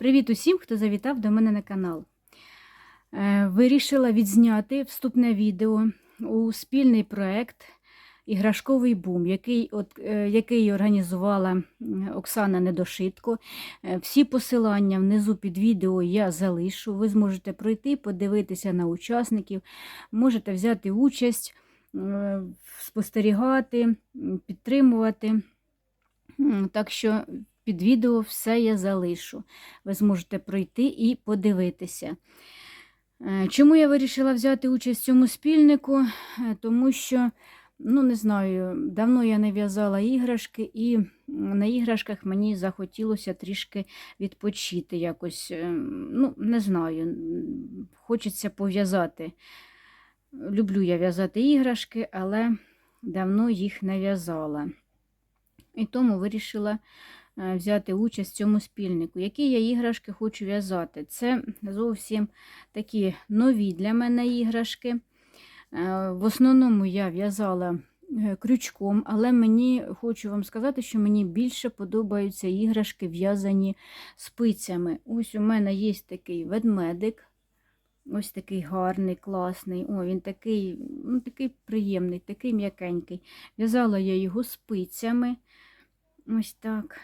Привіт усім, хто завітав до мене на канал. Е, Вирішила відзняти вступне відео у спільний проект Іграшковий бум, який, от, е, який організувала Оксана Недошитко. Е, Всі посилання внизу під відео я залишу. Ви зможете пройти, подивитися на учасників, можете взяти участь, спостерігати, підтримувати. Так що під відео все я залишу. Ви зможете пройти і подивитися. Е, Чому я вирішила взяти участь в цьому спільнику? Е, Тому що, ну не знаю, давно я не в'язала іграшки, і на іграшках мені захотілося трішки відпочити якось. е, Ну, не знаю, хочеться пов'язати. Люблю я в'язати іграшки, але давно їх не в'язала. І тому вирішила взяти участь в цьому спільнику. Які я іграшки хочу в'язати? Це зовсім такі нові для мене іграшки. Е, В основному я в'язала е, крючком, але мені хочу вам сказати, що мені більше подобаються іграшки, в'язані спицями. Ось у мене є такий ведмедик. Ось такий гарний, класний. О, він такий, ну, такий приємний, такий м'якенький. В'язала я його спицями. Ось так.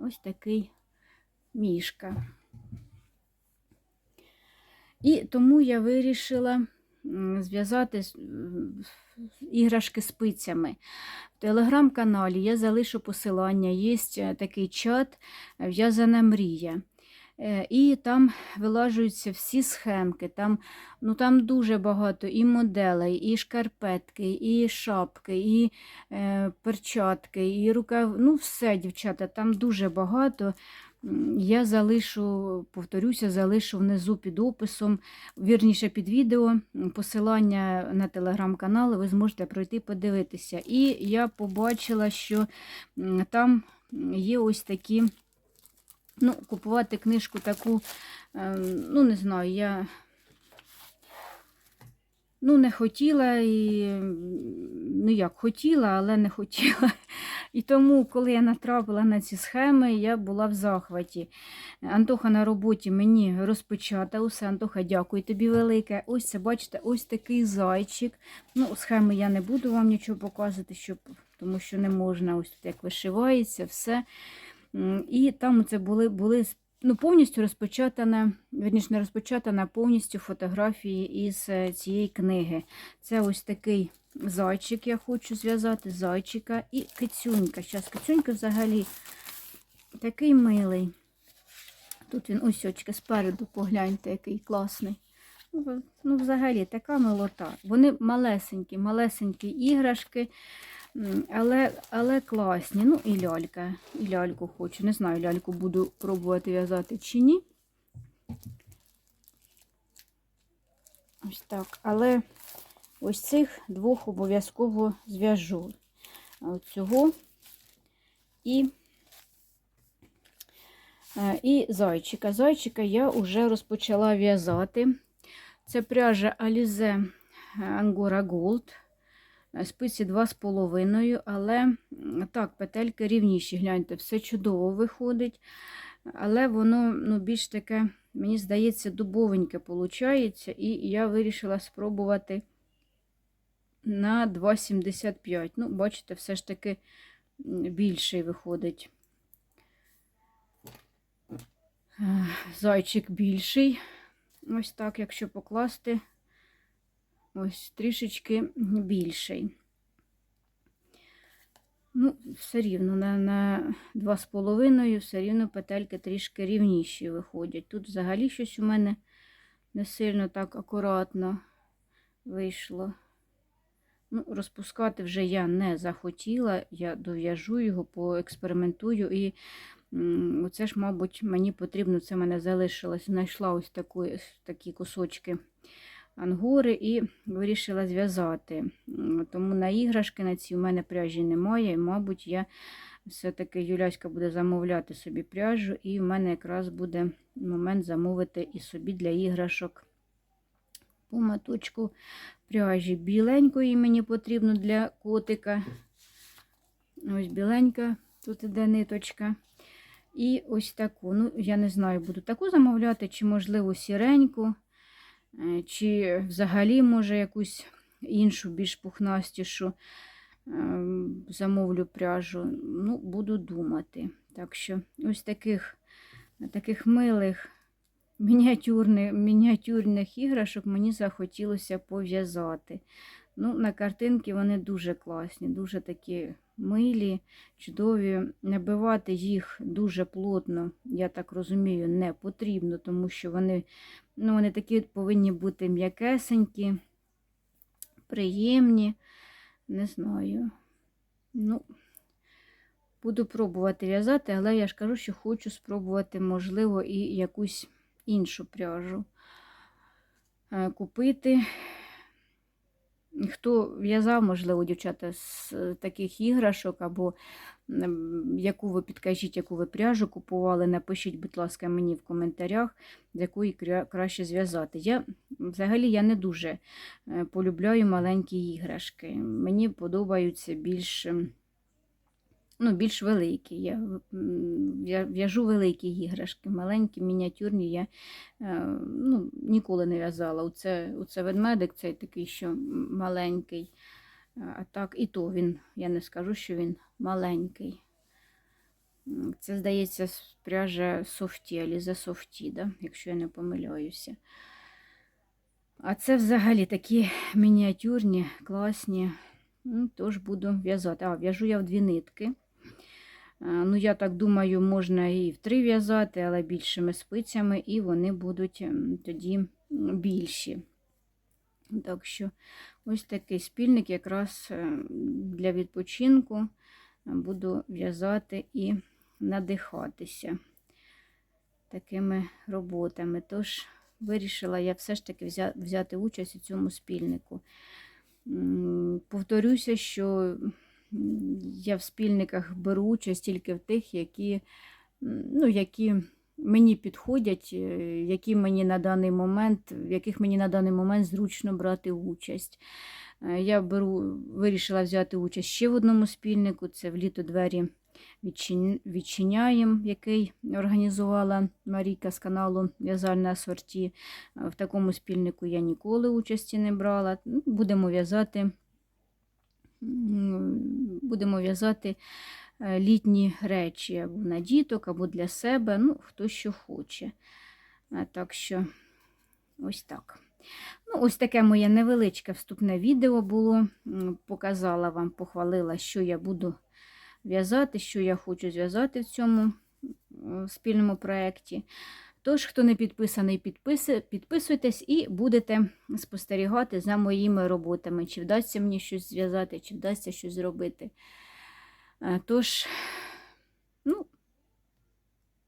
Ось такий мішка. І тому я вирішила зв'язати іграшки спицями. В телеграм-каналі я залишу посилання, є е, такий чат е, В'язана мрія. Е, І там вилажуються всі схемки. Там, ну, там дуже багато і моделей, і шкарпетки, і шапки, і е, перчатки, і рукав. Ну, все, дівчата, там дуже багато. Я залишу, повторюся, залишу внизу під описом, вірніше під відео, посилання на телеграм-канал, ви зможете пройти подивитися. І я побачила, що там є ось такі. Ну, купувати книжку таку, ем, ну, не знаю, я ну, не хотіла і ну як хотіла, але не хотіла. І тому, коли я натрапила на ці схеми, я була в захваті. Антоха на роботі мені розпечатав усе. Антоха, дякую тобі велике. Ось це, бачите, ось такий зайчик. Ну, схеми я не буду вам нічого показувати, щоб, тому що не можна ось тут як вишивається, все. І там це були, були ну, повністю розпечатана, верніше не розпечатана повністю фотографії із е, цієї книги. Це ось такий зайчик, я хочу зв'язати, зайчика і кицюнька. Зараз кицюнька взагалі такий милий. Тут він ось очки спереду, погляньте, який класний. Ну, Ну, взагалі, така милота. Вони малесенькі, малесенькі іграшки, але, але класні. Ну, і лялька. І ляльку хочу. Не знаю, ляльку буду пробувати в'язати чи ні. Ось так. Але ось цих двох обов'язково зв'яжу. От цього і, е, і зайчика. Зайчика я вже розпочала в'язати. Це пряжа Alize Angora Gold. Е, Спиці 2,5, але так, петельки рівніші. Гляньте, все чудово виходить. Але воно ну, більш таке, мені здається, дубовеньке виходить. І я вирішила спробувати на 2,75. Ну, бачите, все ж таки більший виходить. Зайчик більший. Ось так, якщо покласти, ось трішечки більший. Ну, все рівно на, на 2,5 все рівно петельки трішки рівніші виходять. Тут взагалі щось у мене не сильно так акуратно вийшло. Ну, розпускати вже я не захотіла, я дов'яжу його, поекспериментую. І оце ж, мабуть, мені потрібно, це мене залишилось. Знайшла ось таку, такі кусочки ангори і вирішила зв'язати. Тому на іграшки на ці у мене пряжі немає. І, мабуть, я все-таки Юляська буде замовляти собі пряжу, і в мене якраз буде момент замовити і собі для іграшок по моточку пряжі. Біленької мені потрібно для котика. Ось біленька, тут іде ниточка. І ось таку. Ну, я не знаю, буду таку замовляти, чи, можливо, сіреньку, чи взагалі, може, якусь іншу, більш пухнастішу ем, замовлю пряжу. Ну, буду думати. Так що ось таких, таких милих мініатюрних, мініатюрних іграшок мені захотілося пов'язати. Ну, на картинки вони дуже класні, дуже такі милі, чудові. Набивати їх дуже плотно, я так розумію, не потрібно, тому що вони, ну, вони такі повинні бути м'якесенькі, приємні. Не знаю. Ну, буду пробувати в'язати, але я ж кажу, що хочу спробувати, можливо, і якусь іншу пряжу е, купити. Хто в'язав, можливо, дівчата з е, таких іграшок, або яку ви підкажіть, яку ви пряжу купували, напишіть, будь ласка, мені в коментарях, з якої краще зв'язати. Я взагалі я не дуже е, полюбляю маленькі іграшки. Мені подобаються більш, ну, більш великі. Я в'яжу великі іграшки, маленькі, мініатюрні я е, ну, ніколи не в'язала. Оце, оце ведмедик, цей такий, що маленький. А так, і то він, я не скажу, що він маленький. Це, здається, пряжа софті, Алізе софті, да? якщо я не помиляюся. А це взагалі такі мініатюрні, класні. Ну, Тож буду в'язати. А, в'яжу я в дві нитки. А, Ну, я так думаю, можна і в три в'язати, але більшими спицями, і вони будуть тоді більші. Так що ось такий спільник якраз е, для відпочинку е, буду в'язати і надихатися такими роботами. Тож вирішила я все ж таки взяти участь у цьому спільнику. Повторюся, що я в спільниках беру участь тільки в тих, які, ну, які мені підходять, е, які мені на даний момент, в яких мені на даний момент зручно брати участь. Е, Я беру, вирішила взяти участь ще в одному спільнику, це в літо двері відчин- відчиняємо, який організувала Марійка з каналу В'язальне асорті. Е, В такому спільнику я ніколи участі не брала. Будемо в'язати, будемо в'язати е, літні речі або на діток, або для себе, ну, хто що хоче. Е, Так що ось так. Ну, ось таке моє невеличке вступне відео було. Показала вам, похвалила, що я буду в'язати, що я хочу зв'язати в цьому спільному проєкті. Тож, хто не підписаний, підписуйтесь і будете спостерігати за моїми роботами, чи вдасться мені щось зв'язати, чи вдасться щось зробити. Е, Тож, ну,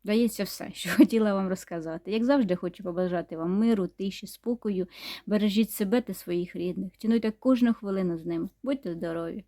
Дається все, що хотіла вам розказати. Як завжди, хочу побажати вам миру, тиші, спокою. Бережіть себе та своїх рідних. Цінуйте кожну хвилину з ними. Будьте здорові!